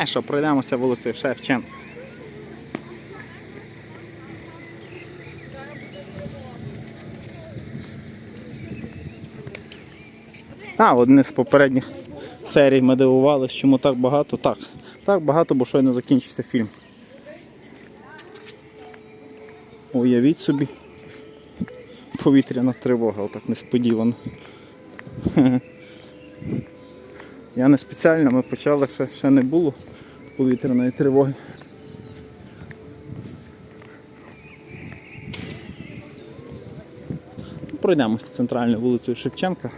А що, пройдемося вулицею Шевченка. А, одне з попередніх серій ми дивувалися, чому так багато. Так, так багато, бо щойно закінчився фільм. Уявіть собі. Повітряна тривога, отак несподівано. Я не спеціально, ми почали, ще, ще не було повітряної тривоги. Пройдемося центральною вулицею Шевченка.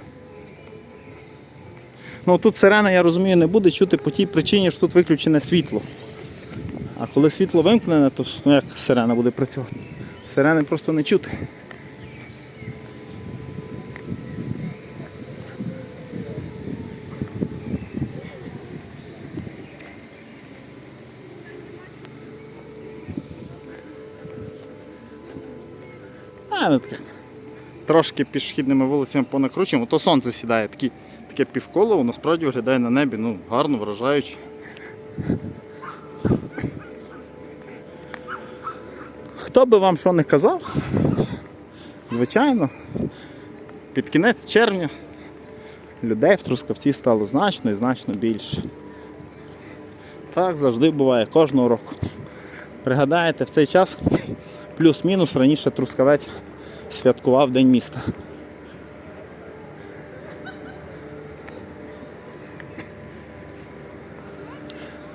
Ну тут сирена, я розумію, не буде чути по тій причині, що тут виключене світло. А коли світло вимкнене, то ну, як сирена буде працювати? Сирени просто не чути. Так, трошки пішохідними вулицями понакручуємо, то сонце сідає, такі, таке півколо, воно справді виглядає на небі, ну, гарно, вражаюче. Хто би вам що не казав, звичайно, під кінець червня людей в Трускавці стало значно і значно більше. Так завжди буває кожного року. Пригадаєте, в цей час плюс-мінус раніше Трускавець святкував День міста.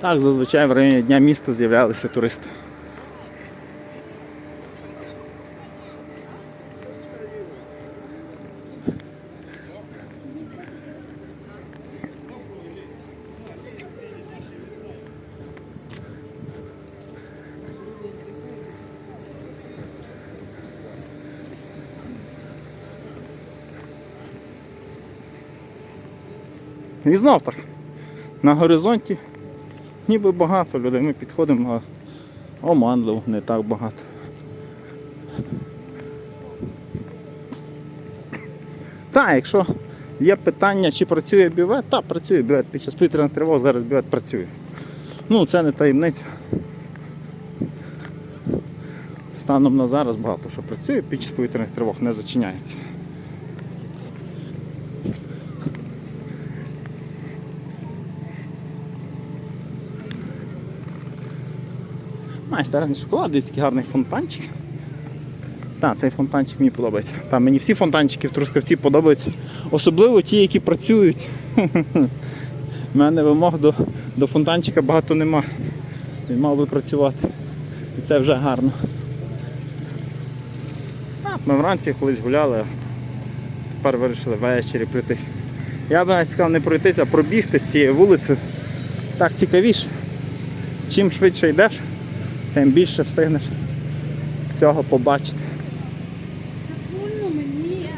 Так, зазвичай в районі Дня міста з'являлися туристи. І знов так. На горизонті ніби багато людей. Ми підходимо, а оманливо не так багато. Так, якщо є питання, чи працює бювет, так, працює бювет. Під час повітряної тривоги зараз бювет працює. Ну, це не таємниця. Станом на зараз багато що працює, під час повітряних тривог не зачиняється. Майстерний шоколад, дивіться, який гарний фонтанчик. Так, цей фонтанчик мені подобається. Там мені всі фонтанчики в Трускавці подобаються. Особливо ті, які працюють. У мене вимог до, до фонтанчика багато нема. Він мав би працювати. І це вже гарно. Ми вранці колись гуляли, тепер вирішили ввечері пройтись. Я б навіть сказав не пройтись, а пробігти з цієї вулиці. Так цікавіше. Чим швидше йдеш, тим більше встигнеш всього побачити. Мені.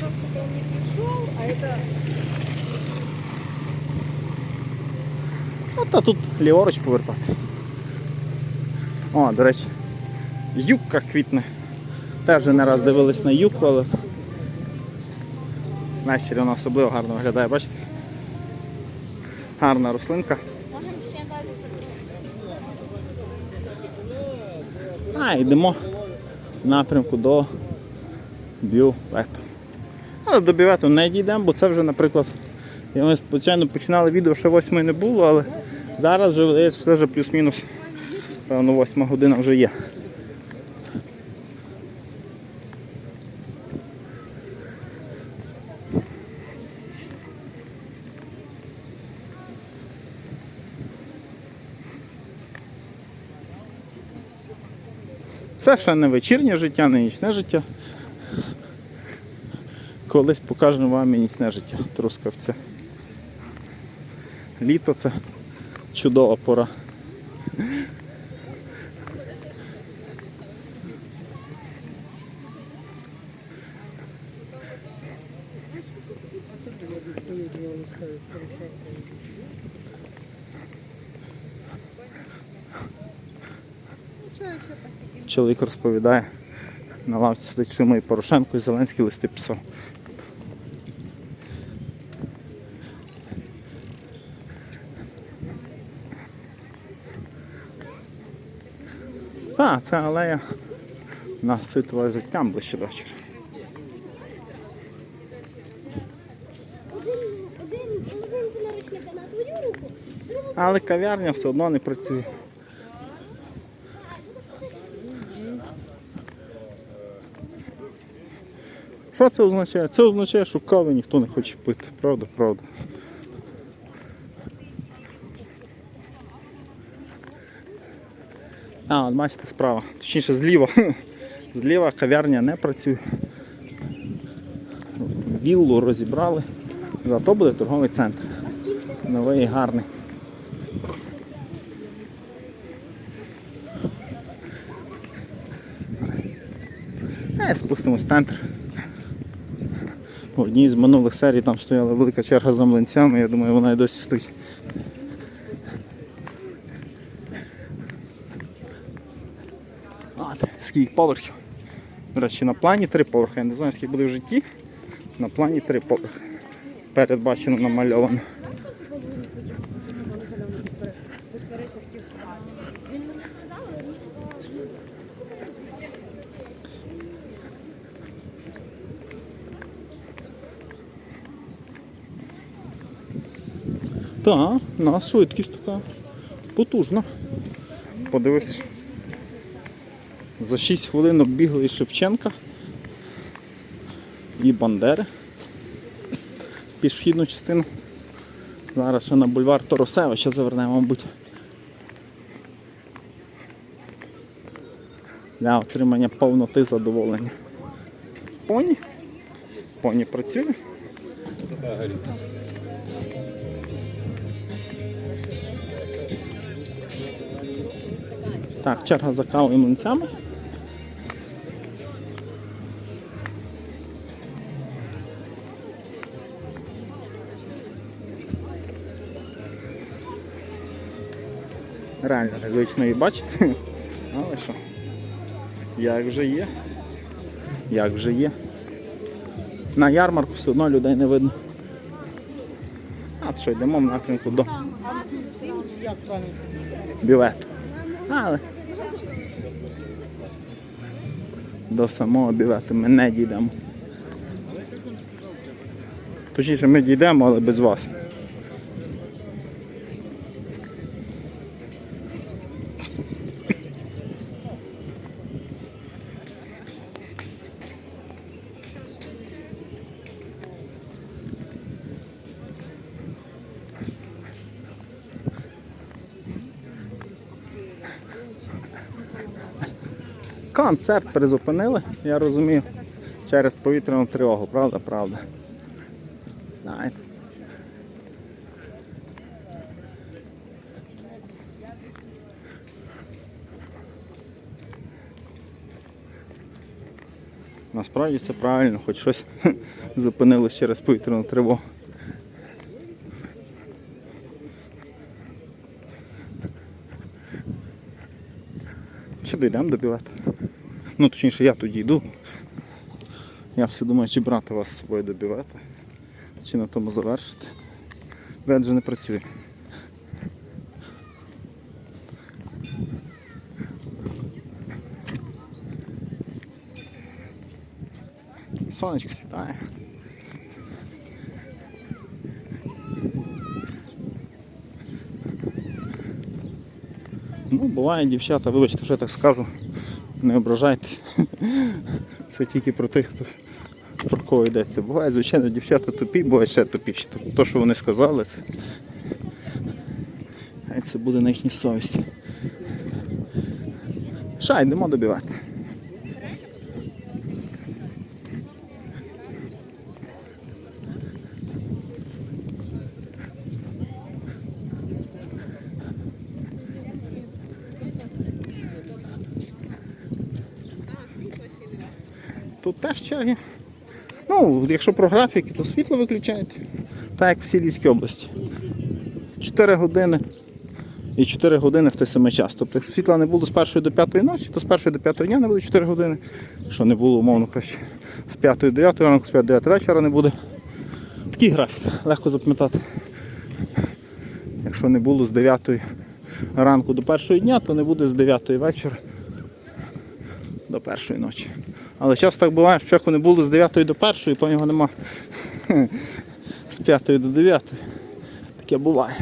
Просто он не пришел, а это От а тут ліворуч повертати. О, до речі, юбка квітне. Теж не раз дивились на юбку, але ввечері вона особливо гарно виглядає, бачите? Гарна рослинка. А, йдемо напрямку до бювету. Але до бювету не дійдемо, бо це вже, наприклад, ми звичайно починали відео, ще восьмої не було, але зараз вже вже плюс-мінус. Певно, восьма година вже є. Це ще не вечірнє життя, не нічне життя. Колись покажемо вам і нічне життя трускавце. Літо це чудова пора. чоловік розповідає, на лавці сидить Шума і Порошенко і Зеленський листи писав. Та, це алея наситила життям ближче вечора. Але кав'ярня все одно не працює. Що це означає? Це означає, що кави ніхто не хоче пити. Правда, правда. А, от бачите, справа. Точніше, зліва. Зліва кав'ярня не працює. Віллу розібрали. Зато буде торговий центр. Новий і гарний. Е, спустимось в центр. В одній з минулих серій там стояла велика черга за млинцями, я думаю, вона і досі стоїть. От, скільки поверхів. До речі, на плані три поверхи. Я не знаю, скільки буде в житті. На плані три поверхи. Передбачено намальовано. він мені сказав, але він сказав, Так, у нас швидкість така потужна. Подивись. За 6 хвилин оббігли і Шевченка і Бандери. Пішохідну частину. Зараз ще на бульвар Торосевича завернемо, мабуть. Для отримання повноти задоволення. Поні. Поні працює. Так, черга за кавою і млинцями. Реально незвично її бачити. Але що? Як вже є? Як вже є? На ярмарку все одно людей не видно. А що, йдемо в напрямку до бювету. Але до самого бювету ми не дійдемо. Точніше, ми дійдемо, але без вас. Концерт призупинили, я розумію, через повітряну тривогу, правда, правда. Знаєте. Насправді це правильно, хоч щось зупинилось через повітряну тривогу. Чи дійдемо до білета? Ну, точніше, я тоді йду. Я все думаю, чи брати вас з собою до білета, чи на тому завершити. Білет вже не працює. Сонечко сідає. Ну, буває, дівчата, вибачте, що я так скажу, не ображайтесь. Це тільки про тих, хто про кого йдеться. Буває, звичайно, дівчата тупі, буває ще тупіші. Тобто то, що вони сказали, це, це буде на їхній совісті. Ша, йдемо добивати. Тут теж черги. Ну, якщо про графіки, то світло виключають. Так як в всій Львівській області. 4 години і 4 години в той самий час. Тобто, якщо світла не було з 1 до 5 ночі, то з 1 до 5 дня не буде 4 години. Якщо не було, умовно кажучи, з 5 до 9 ранку, з 5 до 9 вечора не буде. Такий графік, легко запам'ятати. Якщо не було з 9 ранку до 1 дня, то не буде з 9 вечора до першої ночі. Але часто так буває, що чеку не було з 9 до 1, по його нема з 5 до 9. Таке буває.